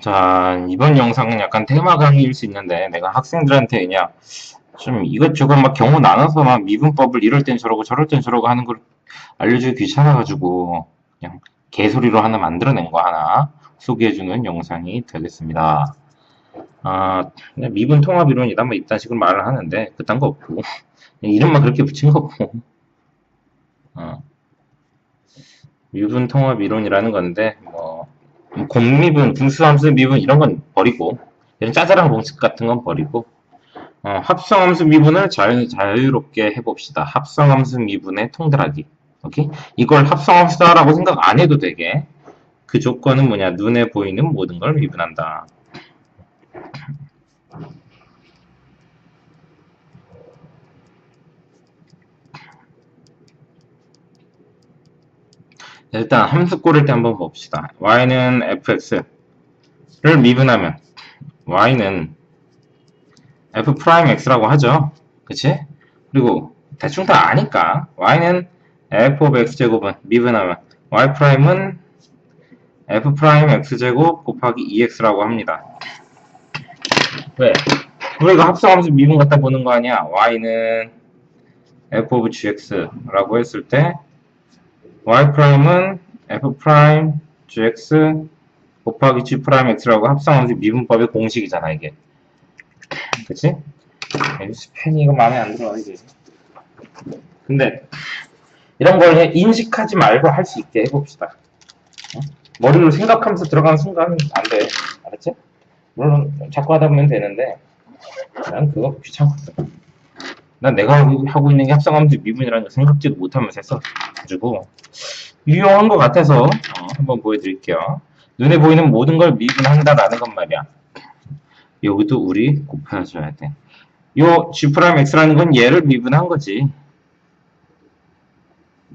자, 이번 영상은 약간 테마 강의일 수 있는데, 내가 학생들한테 그냥 좀 이것저것 막 경우 나눠서 막 미분법을 이럴 땐 저러고 저럴 땐 저러고 하는 걸 알려주기 귀찮아가지고, 그냥 개소리로 하나 만들어낸 거 하나 소개해주는 영상이 되겠습니다. 아, 미분 통합 이론이다, 뭐 이딴 식으로 말을 하는데, 그딴 거 없고, 이름만 그렇게 붙인 거고, 어. 미분 통합 이론이라는 건데, 뭐, 공미분, 분수함수 미분 이런 건 버리고 이런 짜잘한 공식 같은 건 버리고 어, 합성함수 미분을 자유, 자유롭게 해봅시다. 합성함수 미분의 통달하기. 오케이? 이걸 합성함수다라고 생각 안 해도 되게 그 조건은 뭐냐? 눈에 보이는 모든 걸 미분한다. 일단 함수 고를 때 한번 봅시다. y는 fx를 미분하면 y는 f'x라고 하죠. 그치? 그리고 대충 다 아니까 y는 f of x제곱은 미분하면 y'은 f'x제곱 곱하기 2x라고 합니다. 왜? 우리가 합성함수 미분 갖다 보는 거 아니야? y는 f of gx라고 했을 때 y'은 f' gx 곱하기 g' x라고 합성함수 미분법의 공식이잖아 이게 그치? 스펜이 이거 마음에 안 들어 이게 근데 이런 걸 인식하지 말고 할 수 있게 해봅시다 어? 머리로 생각하면서 들어가는 순간 안돼 알았지? 물론 자꾸 하다 보면 되는데 난 그거 귀찮거든 난 내가 하고 있는 게 합성함수 미분이라는 거 생각지도 못하면서 했어가지고 유용한 것 같아서 어, 한번 보여드릴게요. 눈에 보이는 모든 걸 미분한다라는 것 말이야. 여기도 우리 곱해줘야 돼. 요 G'X라는 건 얘를 미분한 거지.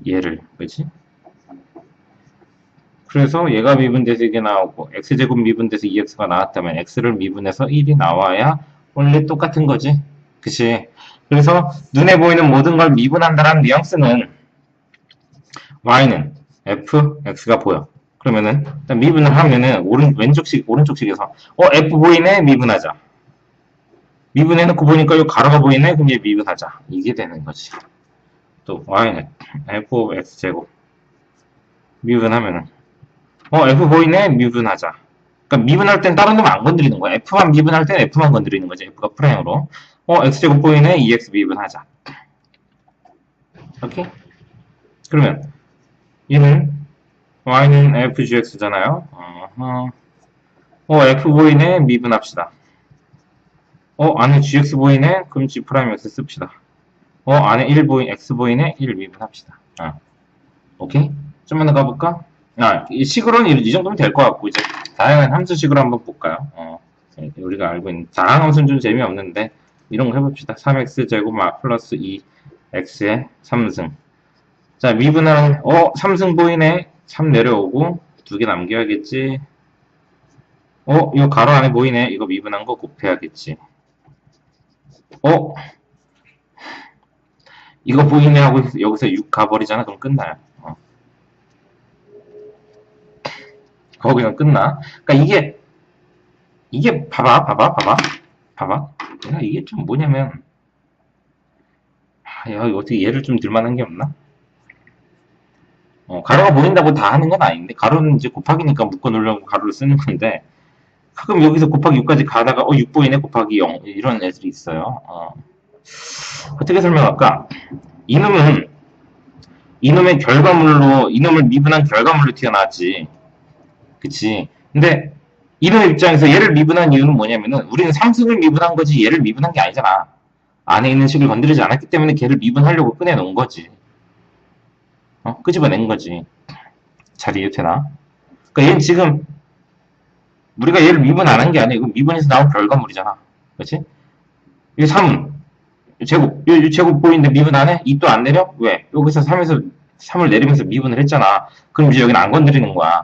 얘를, 그지? 그래서 얘가 미분돼서 이게 나오고 X제곱 미분돼서 2X가 나왔다면 X를 미분해서 1이 나와야 원래 똑같은 거지. 그치? 그래서 눈에 보이는 모든 걸 미분한다는 뉘앙스는 y는 f, x가 보여. 그러면은 일단 미분을 하면은 오른 왼쪽식 오른쪽식에서 어 f 보이네 미분하자. 미분해놓고 보니까 이 가로가 보이네 그럼 얘 미분하자. 이게 되는 거지. 또 y는 f x 제곱 미분하면은 어 f 보이네 미분하자. 그러니까 미분할 땐 다른 놈 안 건드리는 거야. f만 미분할 땐 f만 건드리는 거지. f가 프라임으로. 어 x제곱 보이네 2x 미분하자. 오케이? 그러면 얘는 y는 fgx잖아요. 어허. 어, f 보이네 미분합시다. 어, 안에 gx 보이네? 그럼 g 프라임 x 씁시다. 어, 안에 1 보이, x 보이네? 1 미분합시다. 아. 오케이? 좀만 더 가볼까? 아, 이 식으로는 이, 정도면 될 것 같고, 이제 다양한 함수식으로 한번 볼까요? 어, 우리가 알고 있는, 다양한 함수는 좀 재미없는데, 이런 거 해봅시다. 3x 제곱 플러스 2x의 3승. 자, 미분하는, 어, 3승 보이네. 3 내려오고, 두 개 남겨야겠지. 어, 이거 가로 안에 보이네. 이거 미분한 거 곱해야겠지. 어? 이거 보이네 하고 여기서 6 가버리잖아. 그럼 끝나요. 어. 거기가 끝나. 그러니까 이게, 이게, 봐봐, 봐봐, 봐봐. 봐봐. 내가 이게 좀 뭐냐면, 아, 야, 어떻게 얘를 좀 들만한 게 없나? 어, 가로가 보인다고 다 하는 건 아닌데 가로는 이제 곱하기니까 묶어 놓으려고 가로를 쓰는 건데 가끔 여기서 곱하기 6까지 가다가 어 6 보이네 곱하기 0 이런 애들이 있어요. 어. 어떻게 설명할까? 이놈은 이놈의 결과물로 이놈을 미분한 결과물로 튀어나왔지. 그치? 근데 이놈의 입장에서 얘를 미분한 이유는 뭐냐면은 우리는 상승을 미분한 거지 얘를 미분한 게 아니잖아. 안에 있는 식을 건드리지 않았기 때문에 걔를 미분하려고 꺼내놓은 거지. 어? 끄집어낸 거지. 잘 이해되나? 그러니까 얘는 지금 우리가 얘를 미분 안 한 게 아니야. 이거 미분에서 나온 결과물이잖아. 그렇지? 이 3은 제곱, 이 제곱 보이는데 미분 안 해? 2도 안 내려? 왜? 여기서 3에서 3을 내리면서 미분을 했잖아. 그럼 이제 여기는 안 건드리는 거야.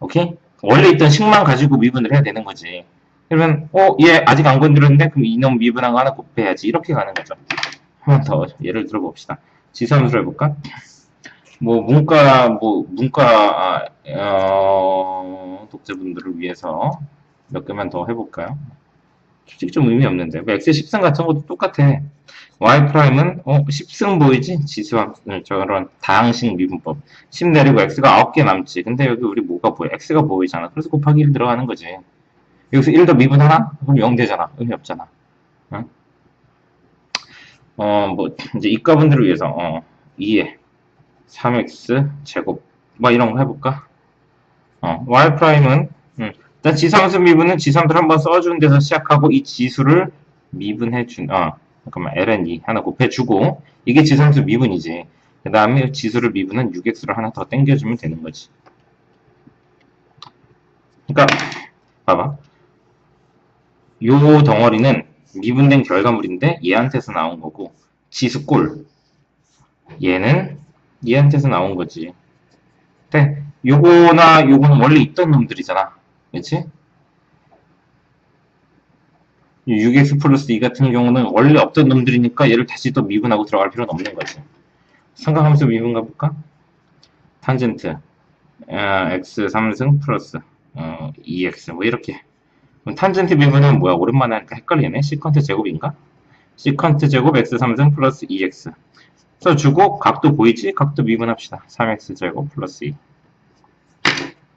오케이? 원래 있던 식만 가지고 미분을 해야 되는 거지. 그러면 어, 얘 아직 안 건드렸는데 그럼 이놈 미분한 거 하나 곱해야지. 이렇게 가는 거죠. 한번더 예를 들어 봅시다. 지수함수를 해볼까? 뭐 문과 뭐 문과 아, 어, 독자분들을 위해서 몇 개만 더 해볼까요? 솔직히 좀 의미 없는데. 뭐 x의 10승 같은 것도 똑같아. y 프라임은 어 10승 보이지? 지수함 저런 다항식 미분법. 10 내리고 x가 9개 남지. 근데 여기 우리 뭐가 보여? x가 보이잖아. 그래서 곱하기 1 들어가는 거지. 여기서 1 더 미분하나? 그럼 0 되잖아. 의미 없잖아. 응? 어, 뭐, 이제 이과분들을 위해서, 어, 2에 3x 제곱, 뭐 이런 거 해볼까? 어, y 프라임은, 지상수 미분은 지상들 한번 써주는 데서 시작하고 이 지수를 미분해준, 어, 잠깐만, ln2 하나 곱해주고, 이게 지상수 미분이지. 그 다음에 지수를 미분은 6x를 하나 더 땡겨주면 되는 거지. 그러니까, 봐봐. 요 덩어리는 미분된 결과물인데 얘한테서 나온 거고 지수꼴 얘는 얘한테서 나온 거지. 근데 요거나 요거는 원래 있던 놈들이잖아. 그렇지? 6x 플러스 2 같은 경우는 원래 없던 놈들이니까 얘를 다시 또 미분하고 들어갈 필요는 없는 거지. 삼각함수 미분 가볼까? 탄젠트 어, x 3승 플러스 어, 2x 뭐 이렇게 그럼 탄젠트 미분은 뭐야? 오랜만에 하니까 헷갈리네. 시컨트 제곱인가? 시컨트 제곱 x 3승 플러스 2x 써주고 각도 보이지? 각도 미분합시다. 3x 제곱 플러스 2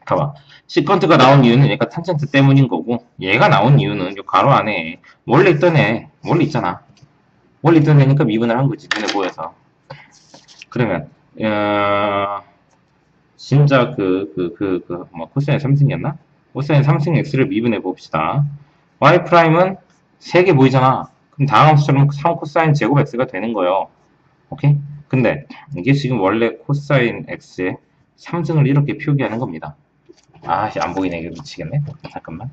봐봐. 시컨트가 나온 이유는 얘가 탄젠트 때문인 거고 얘가 나온 이유는 요 가로 안에 원래 있던 애 원래 있잖아. 원래 있던 애니까 미분을 한 거지. 눈에 보여서. 그러면 어, 진짜 그 그 그 그 뭐 코사인 3승이었나? 코사인 3승 x를 미분해 봅시다. y 프라임은 3개 보이잖아. 그럼 다음 함수처럼 3 코사인 제곱 x가 되는 거예요. 오케이? 근데 이게 지금 원래 코사인 x의 3승을 이렇게 표기하는 겁니다. 아, 안 보이네. 이거 미치겠네. 잠깐만.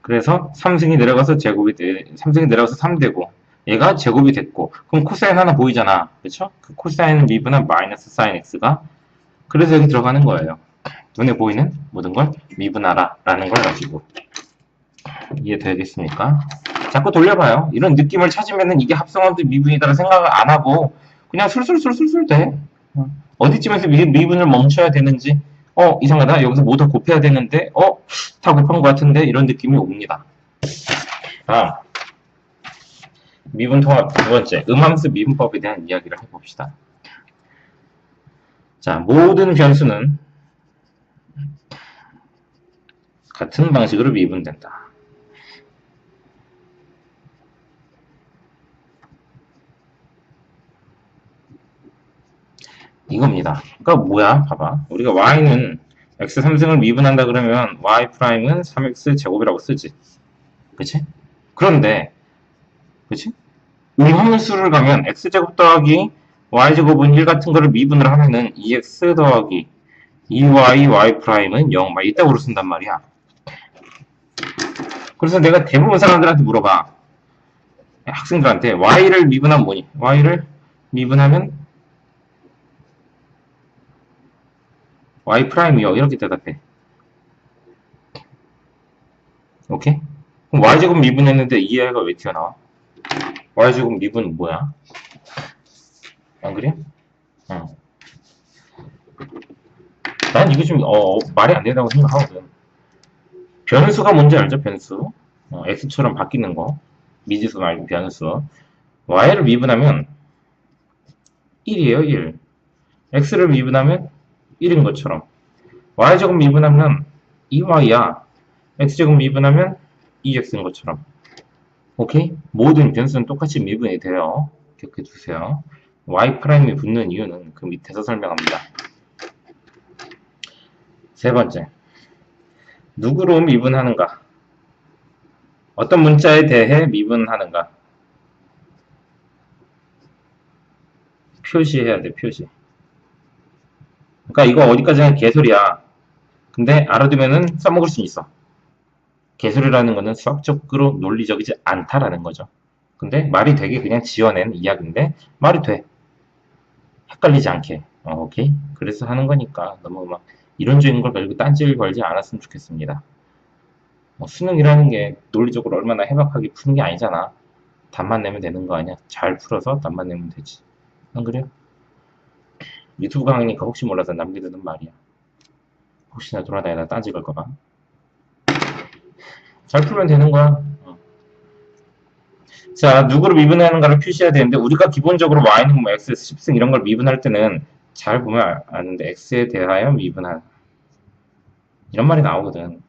그래서 3승이 내려가서 제곱이 돼, 3승이 내려가서 3되고, 얘가 제곱이 됐고, 그럼 코사인 하나 보이잖아. 그쵸? 그 코사인은 미분한 마이너스 사인 x가, 그래서 여기 들어가는 거예요. 눈에 보이는 모든 걸 미분하라. 라는 걸 가지고. 이해되겠습니까? 자꾸 돌려봐요. 이런 느낌을 찾으면은 이게 합성함수 미분이다라는 생각을 안 하고, 그냥 술술술술술 돼. 어디쯤에서 미, 미분을 멈춰야 되는지, 어, 이상하다. 여기서 뭐더 곱해야 되는데, 어, 다 곱한 것 같은데, 이런 느낌이 옵니다. 다음. 미분 통합 두 번째, 음함수 미분법에 대한 이야기를 해봅시다. 자, 모든 변수는 같은 방식으로 미분된다. 이겁니다. 그러니까 뭐야? 봐봐. 우리가 y는 x 3승을 미분한다 그러면 y 프라임은 3x 제곱이라고 쓰지. 그치? 그런데 그치? 음함수를 가면 x 제곱 더하기 y 제곱은 1 같은 거를 미분을 하면은 2x 더하기 2y y 프라임은 0. 막 이따구로 쓴단 말이야. 그래서 내가 대부분 사람들한테 물어봐. 학생들한테 y를 미분하면 뭐니? y를 미분하면 y 프라임이요. 이렇게 대답해. 오케이? 그럼 y제곱 미분했는데 2i가 왜 튀어나와? y제곱 미분 뭐야? 안 그래? 어. 난 이게 좀 어, 말이 안 된다고 생각하거든. 변수가 뭔지 알죠? 변수. 어, x처럼 바뀌는 거. 미지수 말고 변수. y를 미분하면 1이에요, 1. x를 미분하면 1인 것처럼 y제곱 미분하면 2y야 x제곱 미분하면 2x인 것처럼. 오케이? 모든 변수는 똑같이 미분이 돼요. 기억해 두세요. y 프라임이 붙는 이유는 그 밑에서 설명합니다. 세 번째. 누구로 미분하는가? 어떤 문자에 대해 미분하는가? 표시해야 돼 표시 그러니까 이거 어디까지나 개소리야. 근데 알아두면은 써먹을 수 있어. 개소리라는 거는 수학적으로 논리적이지 않다라는 거죠. 근데 말이 되게 그냥 지어낸 이야기인데 말이 돼. 헷갈리지 않게. 어, 오케이? 그래서 하는 거니까 너무 막 이론적인 걸 가지고 딴지를 걸지 않았으면 좋겠습니다. 뭐 수능이라는 게 논리적으로 얼마나 해박하게 푸는 게 아니잖아. 답만 내면 되는 거 아니야? 잘 풀어서 답만 내면 되지. 안 그래요? 유튜브 강의니까 혹시 몰라서 남겨두는 말이야. 혹시나 돌아다니다 딴지 걸까봐. 잘 풀면 되는 거야. 어. 자, 누구를 미분하는가를 표시해야 되는데, 우리가 기본적으로 y는 뭐 x, 10승 이런 걸 미분할 때는 잘 보면 아- 아는데, x에 대하여 미분한. 이런 말이 나오거든.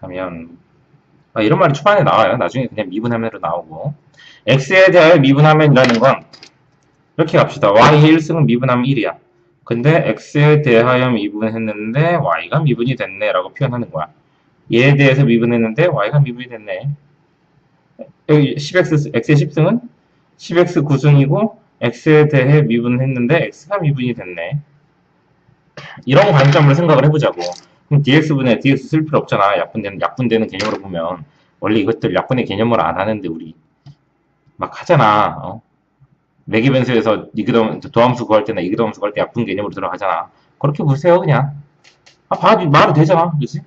하면, 아, 이런 말이 초반에 나와요. 나중에 그냥 미분하면으로 나오고. x에 대하여 미분하면이라는 건, 이렇게 갑시다. y의 1승은 미분하면 1이야. 근데 x에 대하여 미분했는데 y가 미분이 됐네 라고 표현하는 거야. 얘에 대해서 미분했는데 y가 미분이 됐네. 여기 10x, x의 10승은 10x 9승이고 x에 대해 미분했는데 x가 미분이 됐네. 이런 관점을 생각을 해보자고. 그럼 dx분의 dx 쓸 필요 없잖아. 약분되는, 약분되는 개념으로 보면. 원래 이것들 약분의 개념을 안 하는데 우리 막 하잖아. 어? 매기변수에서 이그덤 도함수 구할 때나 이그덤수 구할 때 약분 개념으로 들어가잖아. 그렇게 보세요 그냥. 아, 봐, 말이 되잖아, 그렇지?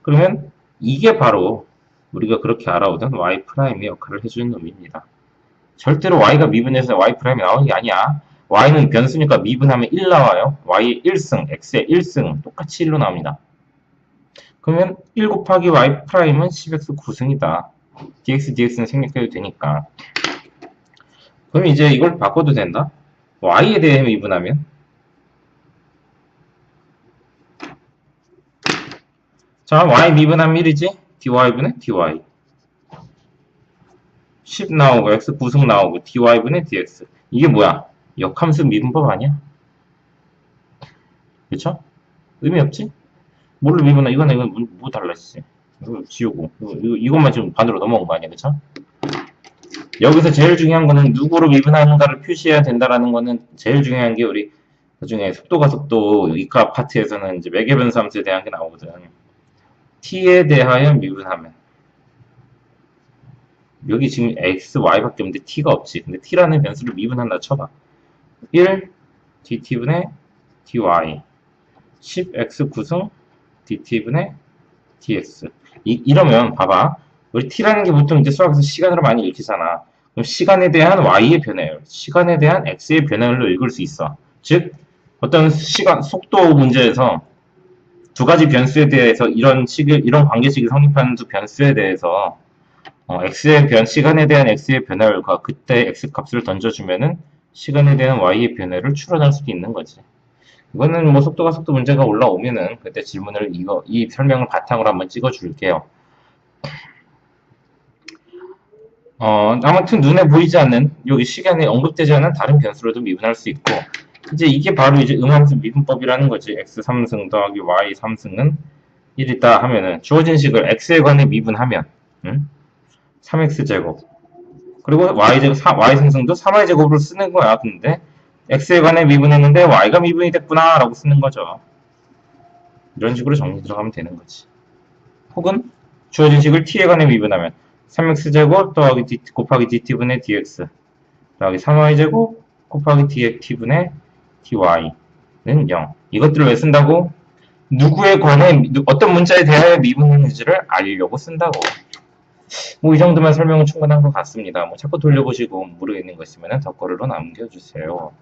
그러면 이게 바로 우리가 그렇게 알아오던 y 프라임의 역할을 해주는 놈입니다. 절대로 y가 미분해서 y 프라임이 나오는 게 아니야. y는 변수니까 미분하면 1 나와요. y의 1승, x의 1승 똑같이 1로 나옵니다. 그러면 1 곱하기 y 프라임은 10x 9승이다. dx, dx는 생략해도 되니까. 그럼 이제 이걸 바꿔도 된다? y에 대해 미분하면 자, y 미분하면 1이지? dy분의 dy 10 나오고 x 9승 나오고 dy분의 dx 이게 뭐야? 역함수 미분법 아니야? 그쵸? 의미 없지? 뭘로 미분하? 이거는 이건 뭐, 뭐 달라지지? 이거 지우고 이거, 이것만 지금 반으로 넘어온 거 아니야? 그쵸? 여기서 제일 중요한 거는 누구로 미분하는가를 표시해야 된다라는 거는 제일 중요한 게 우리 나중에 속도가 속도 이과 파트에서는 이제 매개 변수 함수에 대한 게 나오거든. t에 대하여 미분하면 여기 지금 x, y밖에 없는데 t가 없지. 근데 t라는 변수를 미분한다 쳐봐. 1 dt분의 dy 10x 9승 dt분의 dx 이, 이러면 봐봐. 우리 t라는 게 보통 이제 수학에서 시간으로 많이 읽히잖아. 그럼 시간에 대한 y의 변화율, 시간에 대한 x의 변화율로 읽을 수 있어. 즉, 어떤 시간, 속도 문제에서 두 가지 변수에 대해서 이런 식의, 이런 관계식이 성립하는 두 변수에 대해서 어, x의 변, 시간에 대한 x의 변화율과 그때 x 값을 던져주면은 시간에 대한 y의 변화를 추론할 수도 있는 거지. 이거는 뭐 속도가 속도 문제가 올라오면은 그때 질문을 이거, 이 설명을 바탕으로 한번 찍어 줄게요. 어, 아무튼 눈에 보이지 않는 여기 시간에 언급되지 않은 다른 변수로도 미분할 수 있고 이제 이게 바로 이제 음함수 미분법이라는 거지. X 3승 더하기 y 3승은 1이다 하면은 주어진 식을 x에 관해 미분하면 응? 3x 제곱. 그리고 y 제곱 y 상승도 3y 제곱으로 쓰는 거야. 근데 x에 관해 미분했는데 y가 미분이 됐구나 라고 쓰는 거죠. 이런 식으로 정리 들어가면 되는 거지. 혹은 주어진 식을 t에 관해 미분하면 3x제곱 더하기 dt 곱하기 dt분의 dx 더하기 3y제곱 곱하기 dt분의 dy는 0. 이것들을 왜 쓴다고? 누구에 관해 누- 어떤 문자에 대하여 미분했는지를 알려고 쓴다고. 뭐 이 정도만 설명은 충분한 것 같습니다. 뭐 자꾸 돌려보시고 모르겠는 거 있으면 덧글으로 남겨주세요.